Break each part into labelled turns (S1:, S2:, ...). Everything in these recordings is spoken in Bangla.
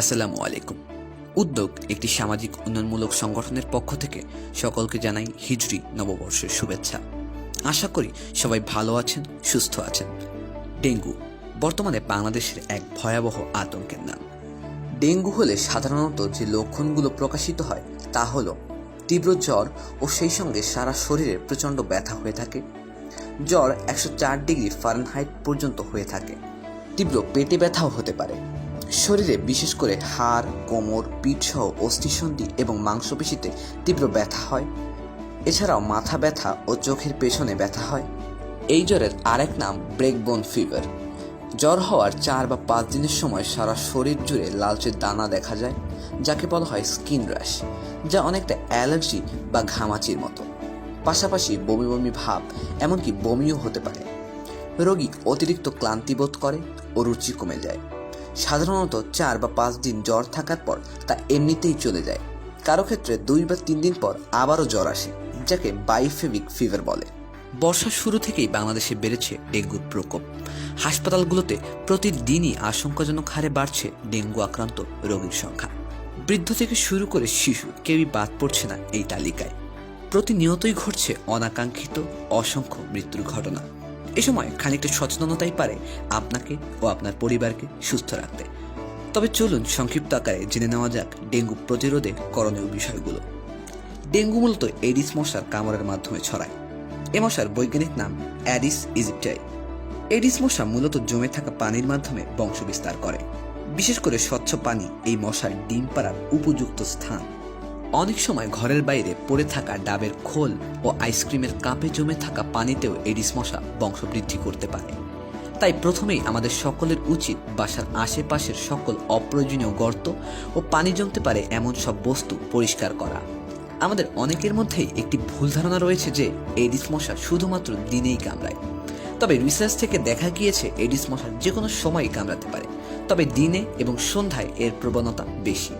S1: আসসালামু আলাইকুম। উদ্যোগ একটি সামাজিক উন্নয়নমূলক সংগঠনের পক্ষ থেকে সকলকে জানাই হিজড়ি নববর্ষের শুভেচ্ছা। আশা করি সবাই ভালো আছেন, সুস্থ আছেন। ডেঙ্গু বর্তমানে বাংলাদেশের এক ভয়াবহ আতঙ্কের নাম। ডেঙ্গু হলে সাধারণত যে লক্ষণগুলো প্রকাশিত হয় তা হলো তীব্র জ্বর ও সেই সঙ্গে সারা শরীরে প্রচণ্ড ব্যথা হয়ে থাকে। জ্বর একশো চার ডিগ্রি ফারেনহাইট পর্যন্ত হয়ে থাকে। তীব্র পেটে ব্যথাও হতে পারে। শরীরে বিশেষ করে হাড়, কোমর, পিঠ সহ অস্থিসন্ধি এবং মাংসপেশিতে তীব্র ব্যথা হয়। এছাড়াও মাথা ব্যথা ও চোখের পেছনে ব্যথা হয়। এই জ্বরের আরেক নাম ব্রেকবোন ফিভার। জ্বর হওয়ার চার বা পাঁচ দিনের সময় সারা শরীর জুড়ে লালচে দানা দেখা যায়, যাকে বলা হয় স্কিন র্যাশ, যা অনেকটা অ্যালার্জি বা ঘামাচির মতো। পাশাপাশি বমি বমি ভাব, এমনকি বমিও হতে পারে। রোগী অতিরিক্ত ক্লান্তি বোধ করে ও রুচি কমে যায়। সাধারণত চার বা পাঁচ দিন জ্বর থাকার পর তা এমনিতেই চলে যায়। কারও ক্ষেত্রে দুই বা তিন দিন পর আবারও জ্বর আসে, যাকে বাইফেভিক ফিভার বলে। বর্ষার শুরু থেকেই বাংলাদেশে বেড়েছে ডেঙ্গুর প্রকোপ। হাসপাতালগুলোতে প্রতিদিনই আশঙ্কাজনক হারে বাড়ছে ডেঙ্গু আক্রান্ত রোগীর সংখ্যা। বৃদ্ধ থেকে শুরু করে শিশু, কেউই বাদ পড়ছে না এই তালিকায়। প্রতিনিয়তই ঘটছে অনাকাঙ্ক্ষিত অসংখ্য মৃত্যুর ঘটনা। এ সময় খানিকটা সচেতনতাই পারে আপনাকে ও আপনার পরিবারকে সুস্থ রাখতে। তবে চলুন সংক্ষিপ্ত আকারে জেনে নেওয়া যাক ডেঙ্গু প্রতিরোধে করণীয় বিষয়গুলো। ডেঙ্গু মূলত এডিস মশার কামড়ের মাধ্যমে ছড়ায়। এ মশার বৈজ্ঞানিক নাম অ্যাডিস ইজিপ্টাই। এডিস মশা মূলত জমে থাকা পানির মাধ্যমে বংশ বিস্তার করে। বিশেষ করে স্বচ্ছ পানি এই মশার ডিম পাড়ার উপযুক্ত স্থান। অনেক সময় ঘরের বাইরে পড়ে থাকা ডাবের খোল ও আইসক্রিমের কাপে জমে থাকা পানিতেও এডিস মশা বংশবৃদ্ধি করতে পারে। তাই প্রথমেই আমাদের সকলের উচিত বাসার আশেপাশের সকল অপ্রয়োজনীয় গর্ত ও পানি জমতে পারে এমন সব বস্তু পরিষ্কার করা। আমাদের অনেকের মধ্যেই একটি ভুল ধারণা রয়েছে যে এডিস মশা শুধুমাত্র দিনেই কামড়ায়। তবে রিসার্চ থেকে দেখা গিয়েছে এডিস মশা যে কোনো সময়ই কামড়াতে পারে, তবে দিনে এবং সন্ধ্যায় এর প্রবণতা বেশি।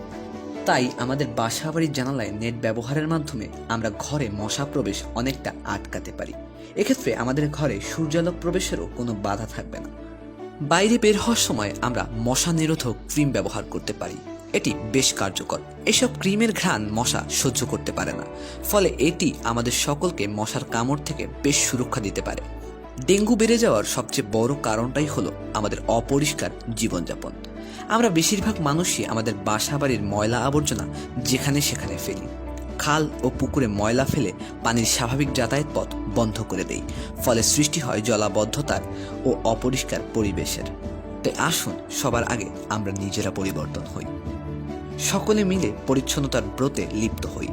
S1: তাই আমাদের বাসা বাড়ির জানালায় নেট ব্যবহারের মাধ্যমে আমরা ঘরে মশা প্রবেশ অনেকটা আটকাতে পারি। এক্ষেত্রে আমাদের ঘরে সূর্যালোক প্রবেশেরও কোনো বাধা থাকবে না। বাইরে বের হওয়ার সময় আমরা মশা নিরোধক ক্রিম ব্যবহার করতে পারি। এটি বেশ কার্যকর। এসব ক্রিমের ঘ্রাণ মশা সহ্য করতে পারে না। ফলে এটি আমাদের সকলকে মশার কামড় থেকে বেশ সুরক্ষা দিতে পারে। ডেঙ্গু বেড়ে যাওয়ার সবচেয়ে বড় কারণটাই হলো আমাদের অপরিষ্কার জীবনযাপন। আমরা বেশিরভাগ মানুষই আমাদের বাসা বাড়ির ময়লা আবর্জনা যেখানে সেখানে ফেলি। খাল ও পুকুরে ময়লা ফেলে পানির স্বাভাবিক যাতায়াত পথ বন্ধ করে দেই, ফলে সৃষ্টি হয় জলাবদ্ধতার ও অপরিষ্কার পরিবেশের। তাই আসুন, সবার আগে আমরা নিজেরা পরিবর্তন হই। সকলে মিলে পরিচ্ছন্নতার ব্রতে লিপ্ত হই।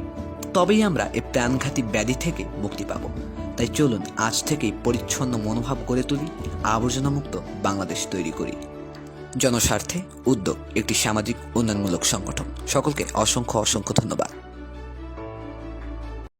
S1: তবেই আমরা এই প্রাণঘাতী ব্যাধি থেকে মুক্তি পাব। তাই চলুন আজ থেকেই পরিচ্ছন্ন মনোভাব গড়ে তুলি, আবর্জনামুক্ত বাংলাদেশ তৈরি করি। জনস্বার্থে উদ্যোগ একটি সামাজিক উন্নয়নমূলক সংগঠন। সকলকে অসংখ্য অসংখ্য ধন্যবাদ।